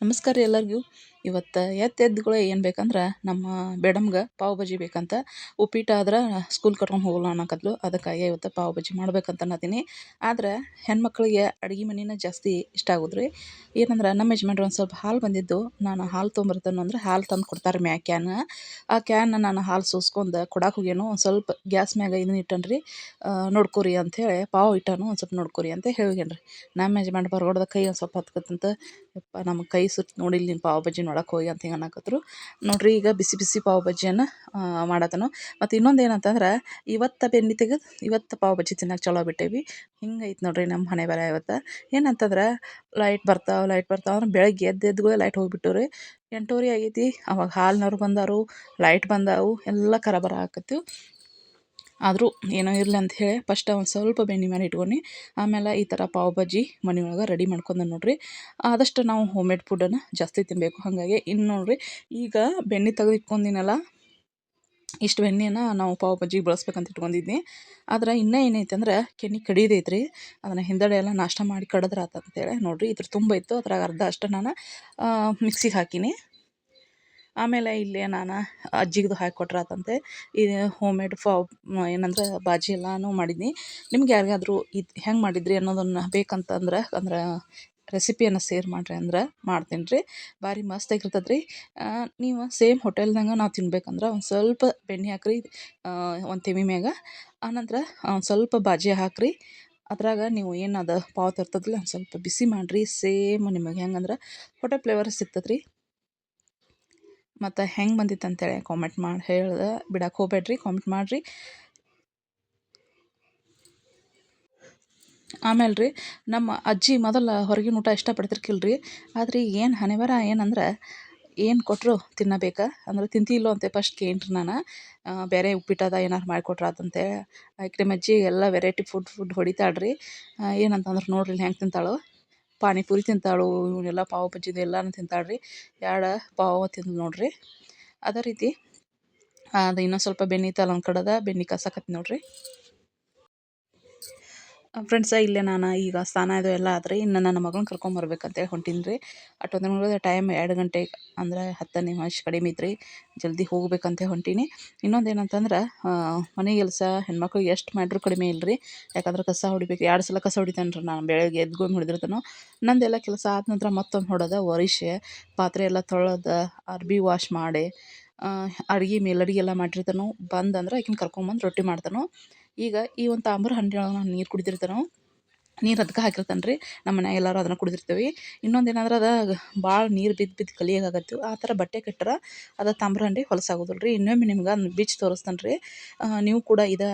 ನಮಸ್ಕಾರ ಎಲ್ಲರಿಗೂ. ಇವತ್ತು ಎದ್ದು ಎದ್ದುಗಳು ಏನು ಬೇಕಂದ್ರೆ ನಮ್ಮ ಬೇಡಮ್ಗೆ ಪಾವ್ ಬಾಜಿ ಬೇಕಂತ ಉಪ್ಪಿಟ್ಟು ಆದ್ರೆ ಸ್ಕೂಲ್ ಕಟ್ಕೊಂಡು ಹೋಗಲ್ಲ ಅನ್ನಕತ್ಲು. ಅದಕ್ಕಾಗಿ ಇವತ್ತು ಪಾವ್ ಬಾಜಿ ಮಾಡ್ಬೇಕಂತ ಅನ್ನತೀನಿ. ಆದ್ರೆ ಹೆಣ್ಮಕ್ಳಿಗೆ ಅಡುಗೆ ಮನೆನೇ ಜಾಸ್ತಿ ಇಷ್ಟ ಆಗೋದು ರೀ ಏನಂದ್ರೆ ನಮ್ಮ ಯಜಮಾನ್ರು ಒಂದು ಸ್ವಲ್ಪ ಹಾಲು ಬಂದಿದ್ದು. ನಾನು ಹಾಲು ತೊಗೊಂಬರ್ತೇನೆ ಅಂದ್ರೆ ಹಾಲು ತಂದು ಕೊಡ್ತಾರೆ ಮ್ಯಾ ಕ್ಯಾನ್. ಆ ಕ್ಯಾನ್ ನಾನು ಹಾಲು ಸೂಸ್ಕೊಂಡು ಕೊಡಕ್ಕೆ ಹೋಗ್ಯಾನು ಒಂದು ಸ್ವಲ್ಪ ಗ್ಯಾಸ್ ಮ್ಯಾಗ ಇದನ್ನ ಇಟ್ಟನ್ರಿ. ನೋಡ್ಕೊರಿ ಅಂಥೇಳಿ ಪಾವ್ ಇಟ್ಟಾನು ಒಂದು ಸ್ವಲ್ಪ ನೋಡ್ಕೊರಿ ಅಂತ ಹೇಳ್ಯಾನ ರೀ ನಮ್ಮ ಯಜಮಾನ್ ಬರಗೊಡ್ದ ಕೈ ಒಂದು ಸ್ವಲ್ಪ ಹತ್ಕತ್ತಂತ, ಯಪ್ಪ ನಮ್ಮ ಕೈ ಸುತ್ತ ನೋಡಿಲ್ಲ ನೀನು ಪಾವ್ ಭಾಜಿ ನೋಡಕ್ಕೆ ಹೋಗಿ ಅಂತ ಹಿಂಗೆ ಅನ್ನಕತ್ರು. ನೋಡ್ರಿ ಈಗ ಬಿಸಿ ಬಿಸಿ ಪಾವ್ ಬಜ್ಜಿಯನ್ನು ಮಾಡತ್ತನು. ಮತ್ತು ಇನ್ನೊಂದು ಏನಂತಂದ್ರೆ, ಇವತ್ತು ಬೆನ್ನಿ ತೆಗೆದು ಇವತ್ತು ಪಾವ್ ಬಜ್ಜಿ ತಿನ್ನಕ್ಕೆ ಚಲೋ ಬಿಟ್ಟೇವಿ. ಹಿಂಗೈತೆ ನೋಡಿರಿ ನಮ್ಮ ಮನೆ ಬರ ಇವತ್ತು. ಏನಂತಂದ್ರೆ ಲೈಟ್ ಬರ್ತಾವೆ ಲೈಟ್ ಬರ್ತಾವೆ ಅಂದ್ರೆ ಬೆಳಗ್ಗೆ ಎದ್ದು ಲೈಟ್ ಹೋಗಿಬಿಟ್ಟು ರೀ ಎಂಟೂವರೆ ಆಗೈತಿ. ಅವಾಗ ಹಾಲ್ನವ್ರು ಬಂದಾರು ಲೈಟ್ ಬಂದಾವು, ಎಲ್ಲ ಕರಬರ ಆಕತ್ತೀವಿ ಆದರೂ ಏನೋ ಇರಲಿ ಅಂತ ಹೇಳಿ ಫಸ್ಟ್ ಒಂದು ಸ್ವಲ್ಪ ಬೆಣ್ಣೆ ಮೇಲೆ ಇಟ್ಕೊಂಡು, ಆಮೇಲೆ ಈ ಥರ ಪಾವ್ ಬಜ್ಜಿ ಮನೆಯೊಳಗೆ ರೆಡಿ ಮಾಡ್ಕೊಂಡೆ ನೋಡಿರಿ. ಆದಷ್ಟು ನಾವು ಹೋಮ್ ಮೇಡ್ ಫುಡ್ಡನ್ನು ಜಾಸ್ತಿ ತಿನ್ನಬೇಕು ಹಾಗಾಗಿ ಇನ್ನು ನೋಡಿರಿ, ಈಗ ಬೆಣ್ಣೆ ತೆಗೆದು ಇಟ್ಕೊಂಡಿನಲ್ಲ, ಇಷ್ಟು ಬೆಣ್ಣೆನ ನಾವು ಪಾವ್ ಬಜ್ಜಿಗೆ ಬಳಸ್ಬೇಕಂತ ಇಟ್ಕೊಂಡಿದ್ನಿ. ಆದ್ರೆ ಇನ್ನೂ ಏನೈತೆ ಅಂದ್ರೆ ಕೆನ್ನಿ ಕಡಿದೈತೆ ರೀ ಅದನ್ನು ಹಿಂದಡೆ ಎಲ್ಲ ನಾಷ್ಟ ಮಾಡಿ ಕಡಿದ್ರೆ ಆತಂತೇಳಿ ನೋಡಿರಿ, ಇದ್ರ ತುಂಬ ಇತ್ತು. ಅದ್ರಾಗ ಅರ್ಧ ಅಷ್ಟು ನಾನು ಮಿಕ್ಸಿಗೆ ಹಾಕೀನಿ. ಆಮೇಲೆ ಇಲ್ಲಿ ನಾನು ಅಜ್ಜಿಗದು ಹಾಕಿ ಕೊಟ್ರಾತಂತೆ. ಇದು ಹೋಮ್ ಮೇಡ್ ಫಾವ್ ಏನಂದ್ರೆ ಬಾಜಿ ಎಲ್ಲನೂ ಮಾಡಿದ್ನಿ. ನಿಮ್ಗೆ ಯಾರಿಗಾದ್ರೂ ಇದು ಹೆಂಗೆ ಮಾಡಿದ್ರಿ ಅನ್ನೋದನ್ನು ಬೇಕಂತಂದ್ರೆ, ಅಂದ್ರೆ ರೆಸಿಪಿಯನ್ನು ಸೇರ್ ಮಾಡಿರಿ ಅಂದ್ರೆ ಮಾಡ್ತೀನಿ ರೀ. ಭಾರಿ ಮಸ್ತ್ ಆಗಿರ್ತದೆ ರೀ ನೀವು ಸೇಮ್ ಹೋಟೆಲ್ದಂಗೆ ನಾವು ತಿನ್ಬೇಕಂದ್ರೆ ಒಂದು ಸ್ವಲ್ಪ ಬೆಣ್ಣೆ ಹಾಕ್ರಿ ಒಂದು ತೆಮಿ ಮ್ಯಾಗ. ಆನಂತರ ಒಂದು ಸ್ವಲ್ಪ ಬಾಜಿ ಹಾಕ್ರಿ. ಅದ್ರಾಗ ನೀವು ಏನದು ಪಾವ್ ತರ್ತದಲ್ಲ ಒಂದು ಸ್ವಲ್ಪ ಬಿಸಿ ಮಾಡಿರಿ. ಸೇಮ್ ನಿಮಗೆ ಹೆಂಗಂದ್ರೆ ಹೋಟೆಲ್ ಫ್ಲೇವರ್ ಸಿಗ್ತದೆ ಮತ್ತು ಹೆಂಗೆ ಬಂದಿತ್ತು ಅಂತೇಳಿ ಕಾಮೆಂಟ್ ಮಾಡಿ, ಹೇಳ್ದೆ ಬಿಡಕ್ಕೆ ಹೋಗ್ಬೇಡ್ರಿ ಕಾಮೆಂಟ್ ಮಾಡಿರಿ. ಆಮೇಲೆ ರೀ ನಮ್ಮ ಅಜ್ಜಿ ಮೊದಲು ಹೊರಗಿನ ಊಟ ಇಷ್ಟಪಡ್ತಿರ್ಕಿಲ್ಲ ರೀ ಆದ್ರೆ ಏನು ಹಣೆಬರ ಏನಂದ್ರೆ, ಏನು ಕೊಟ್ಟರು ತಿನ್ನಬೇಕ? ಅಂದ್ರೆ ತಿಂತಿಲ್ಲೋ ಅಂತ ಫಸ್ಟ್ ಕೇಳ್ರಿ ನಾನು. ಬೇರೆ ಉಪ್ಪಿಟ್ಟದ ಏನಾರು ಮಾಡಿಕೊಟ್ರ ಅದಂತೆ ಆಕೆ ನಮ್ಮ ಅಜ್ಜಿ ಎಲ್ಲ ವೆರೈಟಿ ಫುಡ್ ಫುಡ್ ಹೊಡಿತಾಳ್ರಿ. ಏನಂತಂದ್ರೆ ನೋಡ್ರಿ ಹೆಂಗೆ ತಿಂತಾಳೋ. ಪಾನಿಪುರಿ ತಿಂತಾಳು, ಇವನ್ನೆಲ್ಲ ಪಾವ್ ಬಜ್ಜಿದು ಎಲ್ಲನೂ ತಿಂತಾಳೆ ರೀ ಎರಡು ಪಾವ್ ತಿಂದು ನೋಡಿರಿ. ಅದೇ ರೀತಿ, ಅದು ಇನ್ನೊಂದು ಸ್ವಲ್ಪ ಬೆಣ್ಣೆ ಒಂದು ಕಡೆದ, ಬೆಣ್ಣೆ ಕಾಸಕತ್ತಿ ನೋಡಿರಿ. ಫ್ರೆಂಡ್ಸ ಇಲ್ಲೇ ನಾನು ಈಗ ಸ್ನಾನ ಇದು ಎಲ್ಲ ಆದರೆ ಇನ್ನು ನನ್ನ ಮಗಳನ್ನ ಕರ್ಕೊಂಬರ್ಬೇಕಂತೇಳಿ ಹೊಂಟೀನಿ ರೀ ಅಷ್ಟೊಂದು ಟೈಮ್ ಎರಡು ಗಂಟೆ ಅಂದ್ರೆ ಹತ್ತು ನಿಮಿಷ ಕಡಿಮೆ ಐತ್ರಿ ಜಲ್ದಿ ಹೋಗ್ಬೇಕಂತ ಹೊಂಟೀನಿ. ಇನ್ನೊಂದು ಏನಂತಂದ್ರೆ ಮನೆ ಕೆಲಸ, ಹೆಣ್ಮಕ್ಳಿಗೆ ಎಷ್ಟು ಮಾಡಿದ್ರು ಕಡಿಮೆ ಇಲ್ಲ ರೀ ಯಾಕಂದ್ರೆ ಕಸ ಹೊಡಿಬೇಕು. ಎರಡು ಸಲ ಕಸ ಹೊಡಿತೇನೆ ರೀ ನಾನು. ಬೆಳಗ್ಗೆ ಎದ್ಕೊಂಡು ಹೊಡಿದಿರ್ತಾನೋ. ನಂದೆಲ್ಲ ಕೆಲಸ ಆದ ನಂತರ ಮತ್ತೊಂದು ಹೊಡೆದ. ಒರಿಶೆ, ಪಾತ್ರೆ ಎಲ್ಲ ತೊಳೆದು, ಅರ್ಬಿ ವಾಶ್ ಮಾಡಿ ಅಡುಗೆ ಮೇಲಡಿಗೆ ಎಲ್ಲ ಮಾಡಿರ್ತಾನೋ. ಬಂದಂದ್ರೆ ಆಕಿನ ಕರ್ಕೊಂಬಂದು ರೊಟ್ಟಿ ಮಾಡ್ತಾನೋ. ಈಗ ಈ ಒಂದು ತಾಂಬೂರು ಹಣ್ಣಿನ ನೀರು ನೀರು ನಾವು ನೀರು ಅದಕ್ಕೆ ಹಾಕಿರ್ತಾನೆ ರೀ ನಮ್ಮ ಮನ್ಯಾಗ ಎಲ್ಲರೂ ಅದನ್ನು ಕುಡಿದಿರ್ತೀವಿ. ಇನ್ನೊಂದು ಏನಂದ್ರೆ ಅದು ಭಾಳ ನೀರು ಬಿದ್ದು ಬಿದ್ದು ಕಲಿಯಾಗತ್ತೆ ಆ ಥರ ಬಟ್ಟೆ ಕಟ್ಟರ ಅದು ತಾಮ್ರ ಹಂಡಿ ಹೊಲಸಾಗೋದಿಲ್ಲ ರೀ ಇನ್ನೊಮ್ಮೆ ನಿಮ್ಗೆ ಅದನ್ನ ಬೀಚ್ ತೋರಿಸ್ತಾನೆ ರೀ ನೀವು ಕೂಡ ಇದ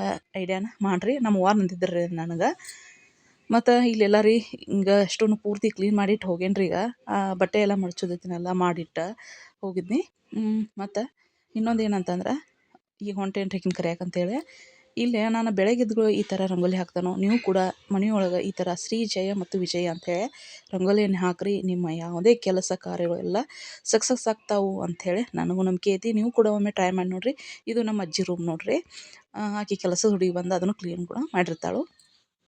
ಐಡಿಯಾನ ಮಾಡಿರಿ. ನಮ್ಮ ವಾರ್ ನಂದಿದ್ರು ನನಗೆ. ಮತ್ತು ಇಲ್ಲೆಲ್ಲ ರೀ ಹಿಂಗೆ ಅಷ್ಟೂ ಪೂರ್ತಿ ಕ್ಲೀನ್ ಮಾಡಿಟ್ಟು ಹೋಗೇನಿ ರೀ ಈಗ ಬಟ್ಟೆ ಎಲ್ಲ ಮಡ್ಚೋದೈತಿನೆಲ್ಲ ಮಾಡಿಟ್ಟು ಹೋಗಿದ್ನಿ. ಮತ್ತು ಇನ್ನೊಂದು ಏನಂತಂದ್ರೆ ಈಗ ಹೊಂಟೇನು ರೀ ಕರಿಯಕ್ಕೆ ಅಂತೇಳಿ. ಇಲ್ಲೇ ನಾನು ಬೆಳಗ್ಗೆ ಈ ಥರ ರಂಗೋಲಿ ಹಾಕ್ತಾನೋ ನೀವು ಕೂಡ ಮನೆಯೊಳಗೆ ಈ ಥರ ಶ್ರೀ ಜಯ ಮತ್ತು ವಿಜಯ ಅಂಥೇಳಿ ರಂಗೋಲಿಯನ್ನು ಹಾಕಿರಿ, ನಿಮ್ಮ ಯಾವುದೇ ಕೆಲಸ ಕಾರ್ಯಗಳು ಎಲ್ಲ ಸಕ್ಸಸ್ ಆಗ್ತಾವೆ ಅಂಥೇಳಿ ನನಗೂ ನಂಬಿಕೆ ಐತಿ. ನೀವು ಕೂಡ ಒಮ್ಮೆ ಟ್ರೈ ಮಾಡಿ ನೋಡಿರಿ. ಇದು ನಮ್ಮ ಅಜ್ಜಿ ರೂಮ್ ನೋಡಿರಿ. ಆಕೆ ಕೆಲಸದ ಹುಡುಗಿ ಬಂದು ಅದನ್ನು ಕ್ಲೀನ್ ಕೂಡ ಮಾಡಿರ್ತಾಳೆ.